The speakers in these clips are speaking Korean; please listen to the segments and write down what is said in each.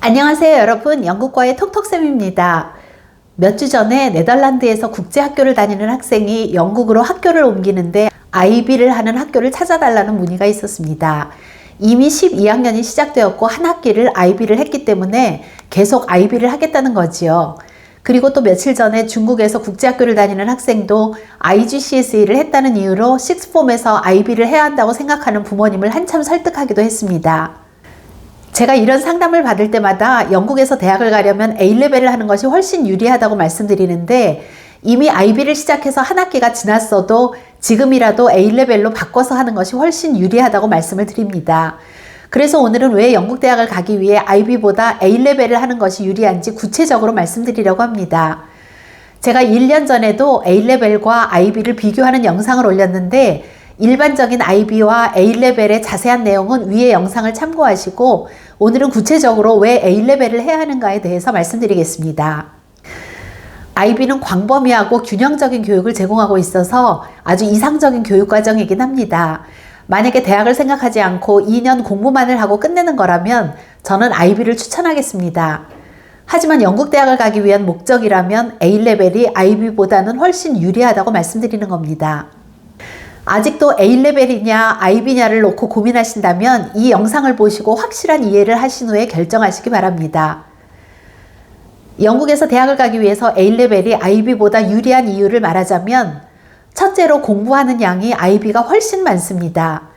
안녕하세요, 여러분. 영국과의 톡톡쌤입니다. 몇 주 전에 네덜란드에서 국제학교를 다니는 학생이 영국으로 학교를 옮기는데 IB를 하는 학교를 찾아달라는 문의가 있었습니다. 이미 12학년이 시작되었고 한 학기를 IB를 했기 때문에 계속 IB를 하겠다는 거지요. 그리고 또 며칠 전에 중국에서 국제학교를 다니는 학생도 IGCSE를 했다는 이유로 식스폼에서 IB를 해야 한다고 생각하는 부모님을 한참 설득하기도 했습니다. 제가 이런 상담을 받을 때마다 영국에서 대학을 가려면 A레벨을 하는 것이 훨씬 유리하다고 말씀드리는데 이미 IB를 시작해서 한 학기가 지났어도 지금이라도 A레벨로 바꿔서 하는 것이 훨씬 유리하다고 말씀을 드립니다. 그래서 오늘은 왜 영국 대학을 가기 위해 IB보다 A레벨을 하는 것이 유리한지 구체적으로 말씀드리려고 합니다. 제가 1년 전에도 A레벨과 IB를 비교하는 영상을 올렸는데 일반적인 IB와 A레벨의 자세한 내용은 위의 영상을 참고하시고 오늘은 구체적으로 왜 A레벨을 해야 하는가에 대해서 말씀드리겠습니다. IB는 광범위하고 균형적인 교육을 제공하고 있어서 아주 이상적인 교육 과정이긴 합니다. 만약에 대학을 생각하지 않고 2년 공부만을 하고 끝내는 거라면 저는 IB를 추천하겠습니다. 하지만 영국 대학을 가기 위한 목적이라면 A레벨이 IB보다는 훨씬 유리하다고 말씀드리는 겁니다. 아직도 A레벨이냐 IB냐를 놓고 고민하신다면 이 영상을 보시고 확실한 이해를 하신 후에 결정하시기 바랍니다. 영국에서 대학을 가기 위해서 A레벨이 IB보다 유리한 이유를 말하자면 첫째로 공부하는 양이 IB가 훨씬 많습니다.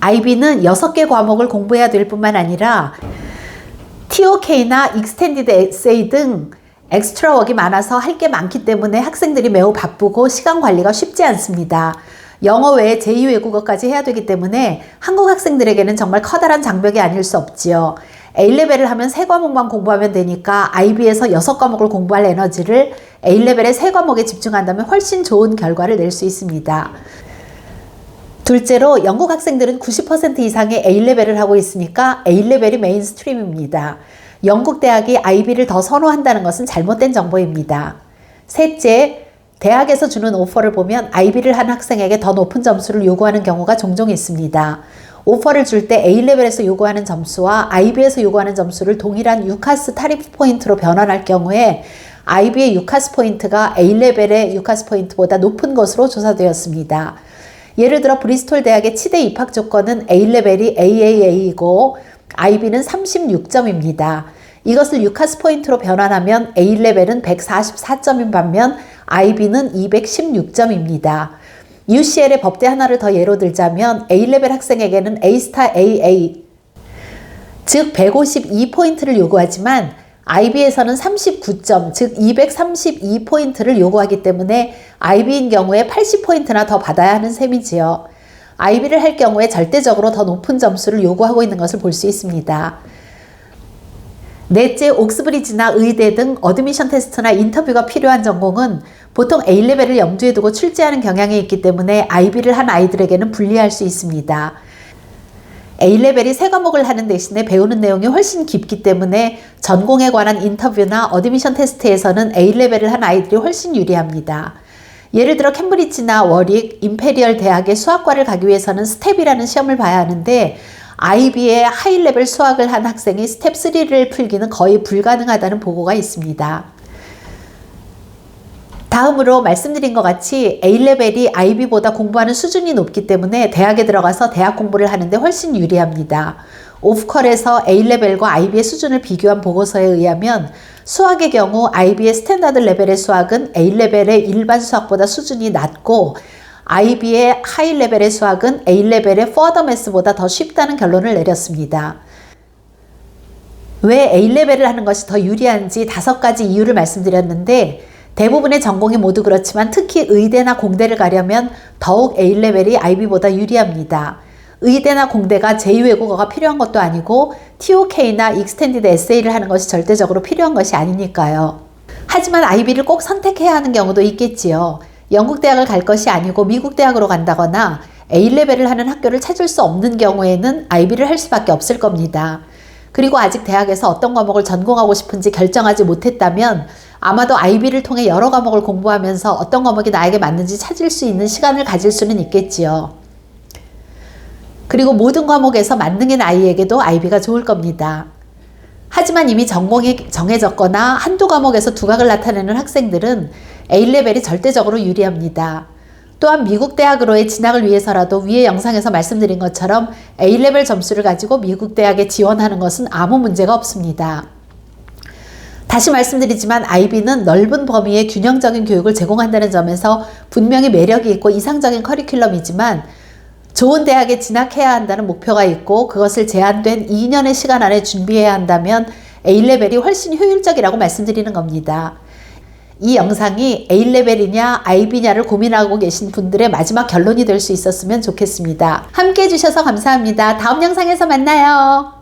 IB는 6개 과목을 공부해야 될 뿐만 아니라 TOK나 Extended Essay 등 엑스트라 웍이 많아서 할 게 많기 때문에 학생들이 매우 바쁘고 시간 관리가 쉽지 않습니다. 영어 외에 제2 외국어까지 해야 되기 때문에 한국 학생들에게는 정말 커다란 장벽이 아닐 수 없지요. A레벨을 하면 3과목만 공부하면 되니까 IB에서 6과목을 공부할 에너지를 A레벨의 3과목에 집중한다면 훨씬 좋은 결과를 낼 수 있습니다. 둘째로 영국 학생들은 90% 이상의 A레벨을 하고 있으니까 A레벨이 메인스트림입니다. 영국 대학이 IB를 더 선호한다는 것은 잘못된 정보입니다. 셋째, 대학에서 주는 오퍼를 보면 IB를 한 학생에게 더 높은 점수를 요구하는 경우가 종종 있습니다. 오퍼를 줄 때 A레벨에서 요구하는 점수와 IB에서 요구하는 점수를 동일한 유카스 타립 포인트로 변환할 경우에 IB의 유카스 포인트가 A레벨의 유카스 포인트보다 높은 것으로 조사되었습니다. 예를 들어 브리스톨 대학의 치대 입학 조건은 A레벨이 AAA이고 IB는 36점입니다. 이것을 유카스 포인트로 변환하면 A레벨은 144점인 반면 IB는 216점입니다. UCL의 법대 하나를 더 예로 들자면 A레벨 학생에게는 A스타 AA 즉 152포인트를 요구하지만 IB에서는 39점, 즉 232포인트를 요구하기 때문에 IB인 경우에 80포인트나 더 받아야 하는 셈이지요. IB를 할 경우에 절대적으로 더 높은 점수를 요구하고 있는 것을 볼 수 있습니다. 넷째, 옥스브리지나 의대 등 어드미션 테스트나 인터뷰가 필요한 전공은 보통 A레벨을 염두에 두고 출제하는 경향이 있기 때문에 IB를 한 아이들에게는 불리할 수 있습니다. A레벨이 세 과목을 하는 대신에 배우는 내용이 훨씬 깊기 때문에 전공에 관한 인터뷰나 어드미션 테스트에서는 A레벨을 한 아이들이 훨씬 유리합니다. 예를 들어 캠브리지나 워릭, 임페리얼 대학의 수학과를 가기 위해서는 스텝이라는 시험을 봐야 하는데 IB의 하이 레벨 수학을 한 학생이 스텝 3를 풀기는 거의 불가능하다는 보고가 있습니다. 다음으로 말씀드린 것 같이 A레벨이 IB보다 공부하는 수준이 높기 때문에 대학에 들어가서 대학 공부를 하는데 훨씬 유리합니다. 오프컬에서 A레벨과 IB의 수준을 비교한 보고서에 의하면 수학의 경우 IB의 스탠다드 레벨의 수학은 A레벨의 일반 수학보다 수준이 낮고 IB의 하이 레벨의 수학은 A레벨의 퍼더 매스보다 더 쉽다는 결론을 내렸습니다. 왜 A레벨을 하는 것이 더 유리한지 다섯 가지 이유를 말씀드렸는데 대부분의 전공이 모두 그렇지만 특히 의대나 공대를 가려면 더욱 A레벨이 IB보다 유리합니다. 의대나 공대가 제2외국어가 필요한 것도 아니고 TOK나 익스텐디드 에세이를 하는 것이 절대적으로 필요한 것이 아니니까요. 하지만 IB를 꼭 선택해야 하는 경우도 있겠지요. 영국 대학을 갈 것이 아니고 미국 대학으로 간다거나 A레벨을 하는 학교를 찾을 수 없는 경우에는 IB를 할 수밖에 없을 겁니다. 그리고 아직 대학에서 어떤 과목을 전공하고 싶은지 결정하지 못했다면 아마도 IB를 통해 여러 과목을 공부하면서 어떤 과목이 나에게 맞는지 찾을 수 있는 시간을 가질 수는 있겠지요. 그리고 모든 과목에서 만능인 아이에게도 아이비가 좋을 겁니다. 하지만 이미 전공이 정해졌거나 한두 과목에서 두각을 나타내는 학생들은 A레벨이 절대적으로 유리합니다. 또한 미국 대학으로의 진학을 위해서라도 위의 영상에서 말씀드린 것처럼 A레벨 점수를 가지고 미국 대학에 지원하는 것은 아무 문제가 없습니다. 다시 말씀드리지만 IB는 넓은 범위의 균형적인 교육을 제공한다는 점에서 분명히 매력이 있고 이상적인 커리큘럼이지만 좋은 대학에 진학해야 한다는 목표가 있고 그것을 제한된 2년의 시간 안에 준비해야 한다면 A레벨이 훨씬 효율적이라고 말씀드리는 겁니다. 이 영상이 A레벨이냐 IB냐를 고민하고 계신 분들의 마지막 결론이 될 수 있었으면 좋겠습니다. 함께 해주셔서 감사합니다. 다음 영상에서 만나요.